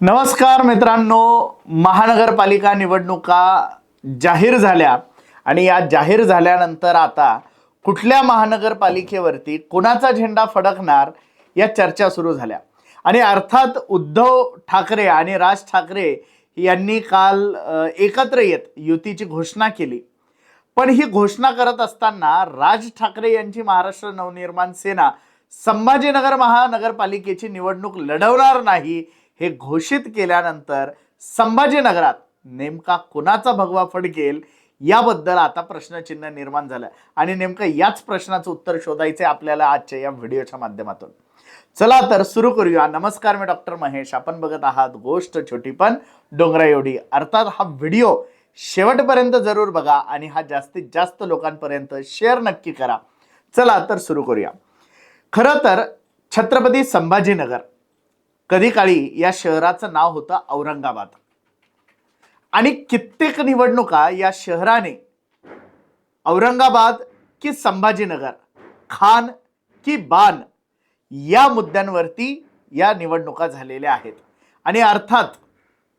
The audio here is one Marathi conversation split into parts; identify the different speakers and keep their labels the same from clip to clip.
Speaker 1: नमस्कार मित्रांनो महानगरपालिका निवडणुका जाहीर झाल्या. आणि या जाहीर झाल्यानंतर आता कुठल्या महानगरपालिकेवरती कोणाचा झेंडा फडकणार या चर्चा सुरू झाल्या. आणि अर्थात उद्धव ठाकरे आणि राज ठाकरे यांनी काल एकत्र येत युतीची घोषणा केली. पण ही घोषणा करत असताना राज ठाकरे यांची महाराष्ट्र नवनिर्माण सेना संभाजीनगर महानगरपालिकेची निवडणूक लढवणार नाही हे घोषित केल्यानंतर संभाजीनगरात नेमका कुणाचा भगवा फडकेल याबद्दल आता प्रश्नचिन्ह निर्माण झालं. आणि नेमकं याच प्रश्नाचं उत्तर शोधायचं आहे आपल्याला आजच्या या व्हिडिओच्या माध्यमातून. चला तर सुरू करूया. नमस्कार मी डॉक्टर महेश. आपण बघत आहात गोष्ट छोटी पण डोंगरा एवढी. अर्थात हा व्हिडिओ शेवटपर्यंत जरूर बघा आणि हा जास्तीत जास्त लोकांपर्यंत शेअर नक्की करा. चला तर सुरू करूया. खरं तर छत्रपती संभाजीनगर कधी काळी या शहराचं नाव होतं औरंगाबाद. आणि कित्येक निवडणुका या शहराने औरंगाबाद की संभाजीनगर खान की बान या मुद्द्यांवरती या निवडणुका झालेल्या आहेत. आणि अर्थात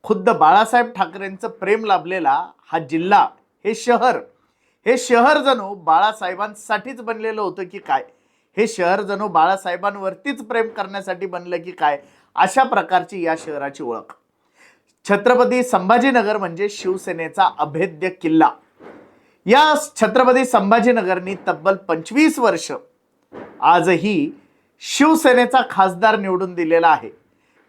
Speaker 1: खुद्द बाळासाहेब ठाकरेंचं प्रेम लाभलेला हा जिल्हा हे शहर हे शहर जणू बाळासाहेबांसाठीच बनलेलं होतं की काय? हे शहर जणू बाळासाहेबांवरतीच प्रेम करण्यासाठी बनलं की काय? अशा प्रकारची या शहराची ओळख. छत्रपती संभाजीनगर म्हणजे शिवसेनेचा अभेद्य किल्ला. या छत्रपती संभाजीनगरनी तब्बल पंचवीस वर्ष आजही शिवसेनेचा खासदार निवडून दिलेला आहे.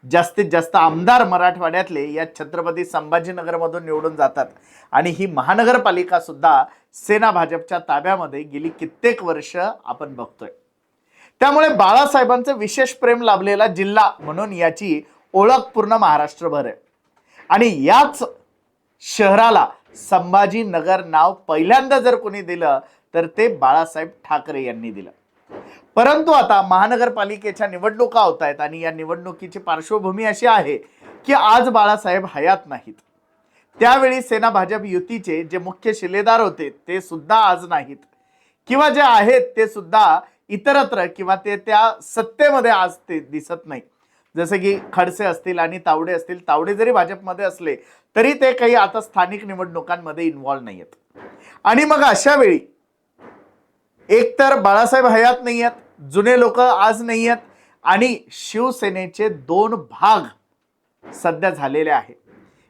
Speaker 1: जास्तीत जास्त आमदार मराठवाड्यातले या छत्रपती संभाजीनगरमधून निवडून जातात. आणि ही महानगरपालिका सुद्धा सेना भाजपच्या ताब्यामध्ये गेली कित्येक वर्ष आपण बघतोय. त्यामुळे बाळासाहेबांचं विशेष प्रेम लाभलेला जिल्हा म्हणून याची ओळख पूर्ण महाराष्ट्रभर आहे. आणि याच शहराला संभाजीनगर नाव पहिल्यांदा जर कोणी दिलं तर ते बाळासाहेब ठाकरे यांनी दिलं. परंतु आता महानगरपालिकेच्या निवडणुका होत आहेत आणि या निवडणुकीची पार्श्वभूमी अशी आहे की आज बाळासाहेब हयात नाहीत. त्यावेळी सेना भाजप युतीचे जे मुख्य शिलेदार होते ते सुद्धा आज नाहीत. किंवा जे आहेत ते सुद्धा इतरत्र किंवा ते त्या सत्तेमध्ये आज ते दिसत नाही. जसं की खडसे असतील आणि तावडे असतील तावडे जरी भाजपमध्ये असले तरी ते काही आता स्थानिक निवडणुकांमध्ये इन्व्हॉल्व नाही आहेत आणि मग अशा वेळी एक तर बाळासाहेब हयात नाही आहेत जुने लोक आज नाही आहेत आणि शिवसेनेचे दोन भाग सध्या झालेले आहे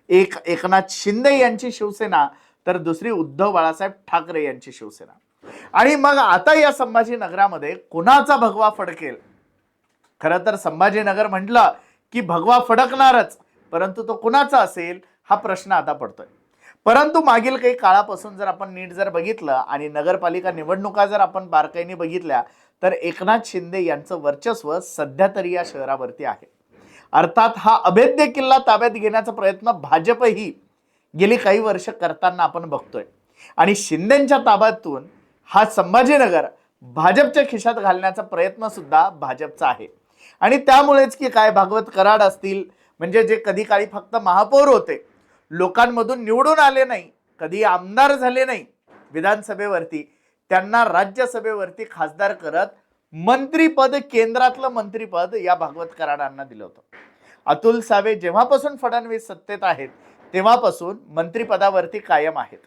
Speaker 1: एक एकनाथ शिंदे यांची शिवसेना तर दुसरी उद्धव बाळासाहेब ठाकरे यांची शिवसेना. आणि मग आता या संभाजीनगरामध्ये कुणाचा भगवा फडकेल? खरं तर संभाजीनगर म्हटलं की भगवा फडकणारच परंतु तो कुणाचा असेल हा प्रश्न आता पडतोय. परंतु मागील काही काळापासून जर आपण नीट जर बघितलं आणि नगरपालिका निवडणुका जर आपण बारकाईने बघितल्या तर एकनाथ शिंदे यांचं वर्चस्व सध्या तरी या शहरावरती आहे. अर्थात हा अभेद्य किल्ला ताब्यात घेण्याचा प्रयत्न भाजपही गेली काही वर्ष करताना आपण बघतोय. आणि शिंदेच्या ताब्यातून हा संभाजीनगर भाजपच्या खिशात घालण्याचा प्रयत्न सुद्धा भाजपचा आहे. आणि त्यामुळेच की काय भागवत कराड असतील म्हणजे जे कधी काळी फक्त महापौर होते लोकांमधून निवडून आले नाही कधी आमदार झाले नाही विधानसभेवरती त्यांना राज्यसभेवरती खासदार करत मंत्रीपद केंद्रातलं मंत्रीपद या भागवत कराडांना दिलं होतं. अतुल सावे जेव्हापासून फडणवीस सत्तेत आहेत तेव्हापासून मंत्रीपदावरती कायम आहेत.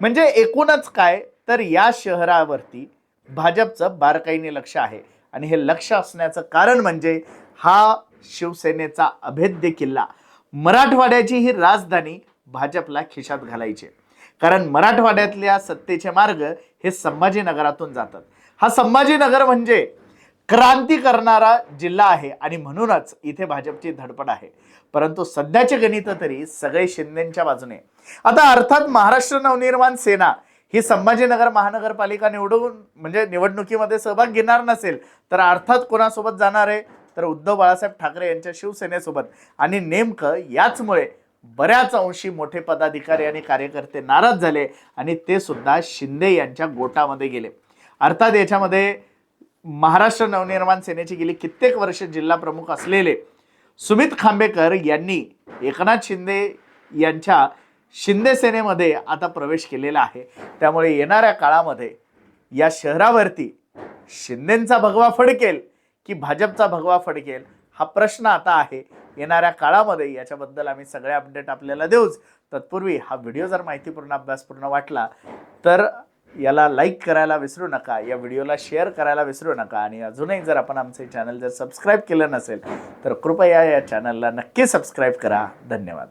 Speaker 1: म्हणजे एकूणच काय तर या शहरावरती भाजपचं बारकाईने लक्ष आहे. आणि हे लक्ष असण्याचं कारण म्हणजे हा शिवसेनेचा अभेद्य किल्ला. मराठवाड्याची ही राजधानी भाजपला खिशात घालायची. कारण मराठवाड्यातल्या सत्तेचे मार्ग हे संभाजीनगरातून जातात. हा संभाजीनगर म्हणजे क्रांती करणारा जिल्हा आहे आणि म्हणूनच इथे भाजपची धडपड आहे. परंतु सध्याचे गणित तरी सगळे शिंदेच्या बाजूने. आता अर्थात महाराष्ट्र नवनिर्माण सेना ही संभाजीनगर महानगरपालिका निवडून म्हणजे निवडणुकीमध्ये सहभाग घेणार नसेल तर अर्थात कोणासोबत जाणार आहे? तर उद्धव बाळासाहेब ठाकरे यांच्या शिवसेनेसोबत. आणि नेमकं याचमुळे बऱ्याच अंशी मोठे पदाधिकारी आणि कार्यकर्ते नाराज झाले आणि ते सुद्धा शिंदे यांच्या गोटामध्ये गेले. अर्थात याच्यामध्ये महाराष्ट्र नवनिर्माण सेनेची गेली कित्येक वर्ष जिल्हा प्रमुख असलेले सुमित खांबेकर यांनी एकनाथ शिंदे यांच्या शिंदे सेनेमध्ये आता प्रवेश केलेला आहे. त्यामुळे येणाऱ्या काळामध्ये या शहरावरती शिंदेचा भगवा फडकेल की भाजपचा भगवा फडकेल हा प्रश्न आता आहे. येणाऱ्या काळामध्ये याच्याबद्दल आम्ही सगळे अपडेट आपल्याला देऊच. तत्पूर्वी हा व्हिडिओ जर माहितीपूर्ण अभ्यासपूर्ण वाटला तर याला लाईक करायला विसरू नका या व्हिडिओला शेअर करायला विसरू नका आणि अजूनही जर आपण आमचे चॅनल जर सबस्क्राईब केलं नसेल तर कृपया या चॅनलला नक्की सबस्क्राईब करा. धन्यवाद.